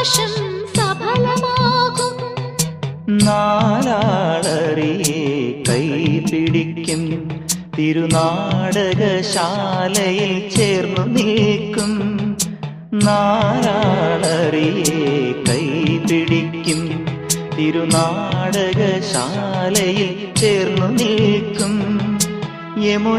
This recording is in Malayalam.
അവകാശം സഫലമാകും. നാലാളറിയെ കൈ പിടിക്കും. തിരുനാടകശാലയിൽ ചേർന്നു നിൽക്കും. നാലാളറിയെ കൈ പിടിക്കും. തിരുനാടകശാലയിൽ ചേർന്നു നിൽക്കും. യമു